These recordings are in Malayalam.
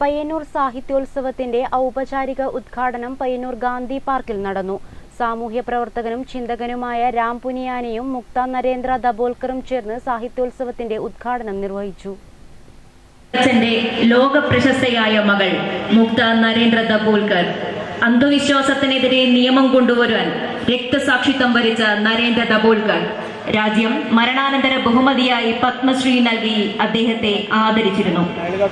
പയ്യന്നൂർ സാഹിത്യോത്സവത്തിന്റെ ഔപചാരിക ഉദ്ഘാടനം പയ്യന്നൂർ ഗാന്ധി പാർക്കിൽ നടന്നു. സാമൂഹ്യ പ്രവർത്തകനും ചിന്തകനുമായ രാം പുനിയാനിയും മുക്ത നരേന്ദ്ര ദബോൽക്കറും ചേർന്ന് സാഹിത്യോത്സവത്തിന്റെ ഉദ്ഘാടനം നിർവഹിച്ചു. ലോക പ്രശസ്തയായ മകൾ മുക്ത നരേന്ദ്ര ദബോൽക്കർ അന്ധവിശ്വാസത്തിനെതിരെ നിയമം കൊണ്ടുവരാൻ രക്തസാക്ഷിത്വം വരിച്ച നരേന്ദ്ര ദബോൾക്കർ രാജ്യം മരണാനന്തര ബഹുമതിയായി പത്മശ്രീ നൽകി അദ്ദേഹത്തെ ആദരിച്ചിരുന്നു.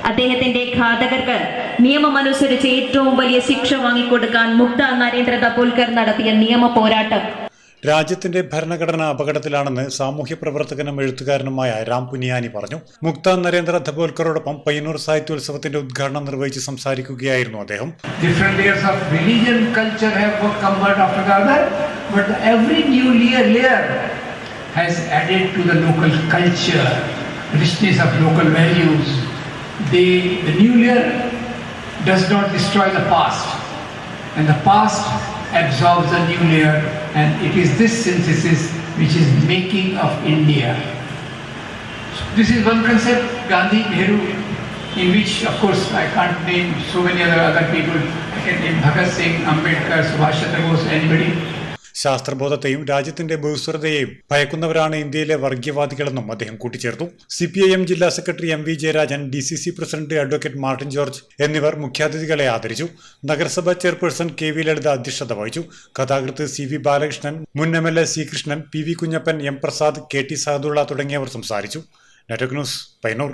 അദ്ദേഹത്തിന്റെ ഘാതകർക്ക് നിയമമനുസരിച്ച് ഏറ്റവും വലിയ ശിക്ഷ വാങ്ങിക്കൊടുക്കാൻ മുക്ത നരേന്ദ്ര ദബോൾക്കർ നടത്തിയ നിയമ പോരാട്ടം. രാജ്യത്തിന്റെ ഭരണഘടന അപകടത്തിലാണെന്ന് സാമൂഹ്യ പ്രവർത്തകനും എഴുത്തുകാരനുമായ രാം പുനിയാനി പറഞ്ഞു. മുക്ത നരേന്ദ്ര ധബോൽക്കറോടൊപ്പം പയ്യന്നൂർ സാഹിത്യോത്സവത്തിന്റെ ഉദ്ഘാടനം നിർവഹിച്ച് സംസാരിക്കുകയായിരുന്നു അദ്ദേഹം. But every new layer, layer has added to the local culture, richness of local values. They, the new layer does not destroy the past, and the past absorbs the new layer, and it is this synthesis which is making of India. This is one concept, Gandhi, Nehru, in which, of course, I can't name so many other other people. I can name Bhagat Singh, Ambedkar, Subhash Chandra Bose, anybody. ശാസ്ത്രബോധത്തെയും രാജ്യത്തിന്റെ ബഹുസ്വരതയെയും ഭയക്കുന്നവരാണ് ഇന്ത്യയിലെ വർഗീയവാദികളെന്നും അദ്ദേഹം കൂട്ടിച്ചേർത്തു. സി ജില്ലാ secretary M V Jayarajan D C C president advocate Martin George എന്നിവർ മുഖ്യാതിഥികളെ ആദരിച്ചു. നഗരസഭാ ചെയർപേഴ്സൺ കെ വി ലളിത അധ്യക്ഷത വഹിച്ചു. കഥാകൃത്ത് സി വി ബാലകൃഷ്ണൻ മുൻ M L A C Krishnan P V Kunhappan M Prasad K T Sadulla തുടങ്ങിയവർ സംസാരിച്ചു. നെറ്റക് ന്യൂസ് പയ്യന്നൂർ.